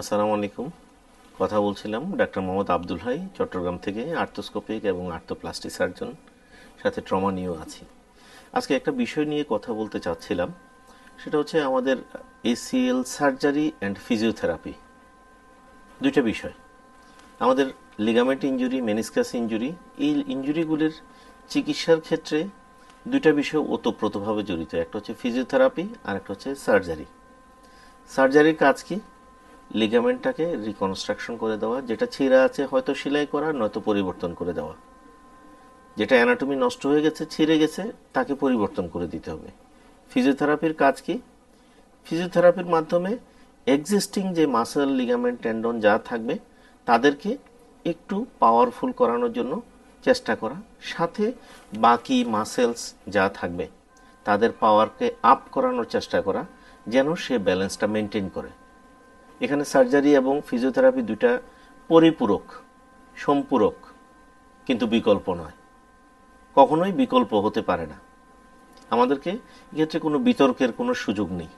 আসসালামু আলাইকুম। কথা বলছিলাম ডাক্তার মোহাম্মদ আব্দুল হাই চট্টগ্রাম থেকে আর্থোস্কোপিক এবং আর্থোপ্লাস্টিক সার্জন, সাথে ট্রমা নিয়েও আছি। আজকে একটা বিষয় নিয়ে কথা বলতে চাচ্ছিলাম, সেটা হচ্ছে আমাদের এসিএল সার্জারি অ্যান্ড ফিজিওথেরাপি। দুইটা বিষয়। আমাদের লিগামেন্ট ইঞ্জুরি মেনিসকাস ইঞ্জুরি এই ইঞ্জুরিগুলির চিকিৎসার ক্ষেত্রে দুইটা বিষয় ওতপ্রোতভাবে জড়িত। একটা হচ্ছে ফিজিওথেরাপি আর একটা হচ্ছে সার্জারি। সার্জারির কাজ কি? লিগামেন্টটাকে রিকনস্ট্রাকশন করে দেওয়া, যেটা ছিঁড়া আছে হয়তো সেলাই করা, নয়তো পরিবর্তন করে দেওয়া। যেটা অ্যানাটমি নষ্ট হয়ে গেছে, ছিঁড়ে গেছে, তাকে পরিবর্তন করে দিতে হবে। ফিজিওথেরাপির কাজ কি? ফিজিওথেরাপির মাধ্যমে এক্সিস্টিং যে মাসেল লিগামেন্ট টেন্ডন যা থাকবে, তাদেরকে একটু পাওয়ারফুল করানোর জন্য চেষ্টা করা। সাথে বাকি মাসেলস যা থাকবে, তাদের পাওয়ারকে আপ করানোর চেষ্টা করা, যেন সে ব্যালেন্সটা মেনটেন করে। এখানে সার্জারি এবং ফিজিওথেরাপি দুটা পরিপূরক, সম্পূরক, কিন্তু বিকল্প নয়। কখনোই বিকল্প হতে পারে না। আমাদেরকে এক্ষেত্রে কোনো বিতর্কের কোনো সুযোগ নেই।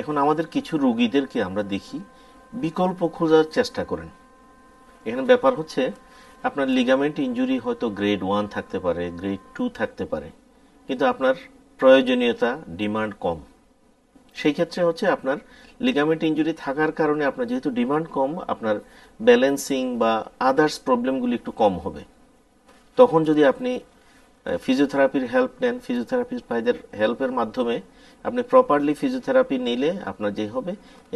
এখন আমাদের কিছু রুগীদেরকে আমরা দেখি, বিকল্প খোঁজার চেষ্টা করেন। এখানে ব্যাপার হচ্ছে, আপনার লিগামেন্ট ইঞ্জুরি হয়তো গ্রেড ওয়ান থাকতে পারে গ্রেড টু থাকতে পারে, কিন্তু আপনার প্রয়োজনীয়তা ডিমান্ড কম। সেই ক্ষেত্রে হচ্ছে আপনার লিগামেন্ট ইঞ্জুরি থাকার কারণে আপনার যেহেতু ডিমান্ড কম, আপনার ব্যালেন্সিং বা আদার্স প্রবলেমগুলি একটু কম হবে। তখন যদি আপনি ফিজিওথেরাপির হেল্প নেন ফিজিওথেরাপির ভাইদের হেল্পের মাধ্যমে আপনি প্রপারলি ফিজিওথেরাপি নিলে আপনার যে হবে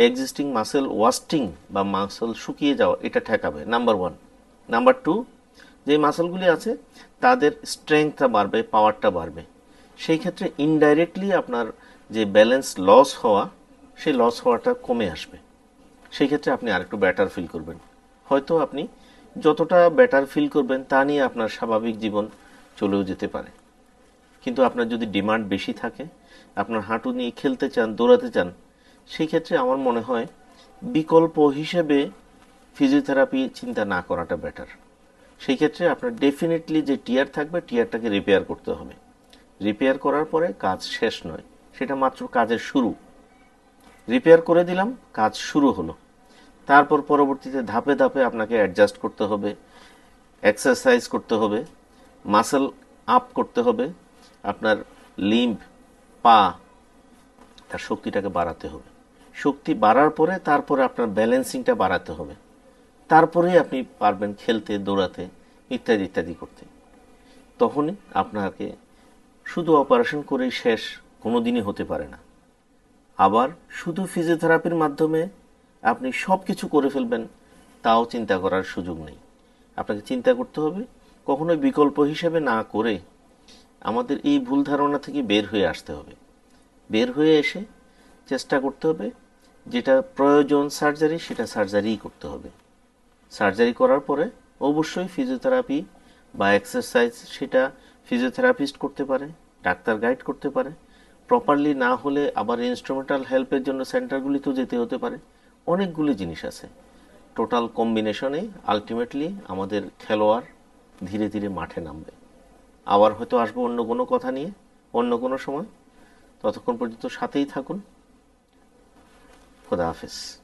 এক্সিস্টিং মাসেল ওয়াস্টিং বা মাসেল শুকিয়ে যাওয়া, এটা ঠেকাবে নাম্বার ওয়ান নাম্বার টু যে মাসেলগুলি আছে, তাদের স্ট্রেংথটা বাড়বে পাওয়ারটা বাড়বে। সেই ক্ষেত্রে ইনডাইরেক্টলি আপনার যে ব্যালেন্স লস হওয়া, সেই লস হওয়াটা কমে আসবে। সেই ক্ষেত্রে আপনি আরেকটু ব্যাটার ফিল করবেন। হয়তো আপনি যতটা ব্যাটার ফিল করবেন, তা নিয়ে আপনার স্বাভাবিক জীবন চলেও যেতে পারে। কিন্তু আপনার যদি ডিমান্ড বেশি থাকে, আপনার হাঁটু নিয়ে খেলতে চান, দৌড়াতে চান সেই ক্ষেত্রে আমার মনে হয় বিকল্প হিসেবে ফিজিওথেরাপি চিন্তা না করাটা বেটার সেই ক্ষেত্রে আপনার ডেফিনেটলি যে টিয়ার থাকবে টিয়ারটাকে রিপেয়ার করতে হবে। রিপেয়ার করার পরে কাজ শেষ নয়। সেটা মাত্র কাজের শুরু। রিপেয়ার করে দিলাম, কাজ শুরু হলো। তারপর পরবর্তীতে ধাপে ধাপে আপনাকে অ্যাডজাস্ট করতে হবে এক্সারসাইজ করতে হবে মাসেল আপ করতে হবে, আপনার লিম্ব পা, তার শক্তিটাকে বাড়াতে হবে। শক্তি বাড়ার পরে তারপরে আপনার ব্যালেন্সিংটা বাড়াতে হবে। তারপরেই আপনি পারবেন খেলতে, দৌড়াতে, ইত্যাদি ইত্যাদি করতে। তখনই আপনাকে শুধু অপারেশন করেই শেষ কোনো দিনই হতে পারে না। আবার শুধু ফিজিওথেরাপির মাধ্যমে আপনি সব কিছু করে ফেলবেন, তাও চিন্তা করার সুযোগ নেই। আপনাকে চিন্তা করতে হবে, কখনোই বিকল্প হিসেবে না করে আমাদের এই ভুল ধারণা থেকে বের হয়ে আসতে হবে। বের হয়ে এসে চেষ্টা করতে হবে, যেটা প্রয়োজন সার্জারি সেটা সার্জারিই করতে হবে। সার্জারি করার পরে অবশ্যই ফিজিওথেরাপি বা এক্সারসাইজ সেটা ফিজিওথেরাপিস্ট করতে পারে, ডাক্তার গাইড করতে পারে। প্রপারলি না হলে আবার ইনস্ট্রুমেন্টাল হেল্পের জন্য সেন্টারগুলিতেও যেতে হতে পারে। অনেকগুলি জিনিস আছে। টোটাল কম্বিনেশনে আলটিমেটলি আমাদের খেলোয়াড় ধীরে ধীরে মাঠে নামবে। আবার হয়তো আসব অন্য কোনো কথা নিয়ে, অন্য কোনো সময়। ততক্ষণ পর্যন্ত সাথেই থাকুন। খোদা হাফেজ।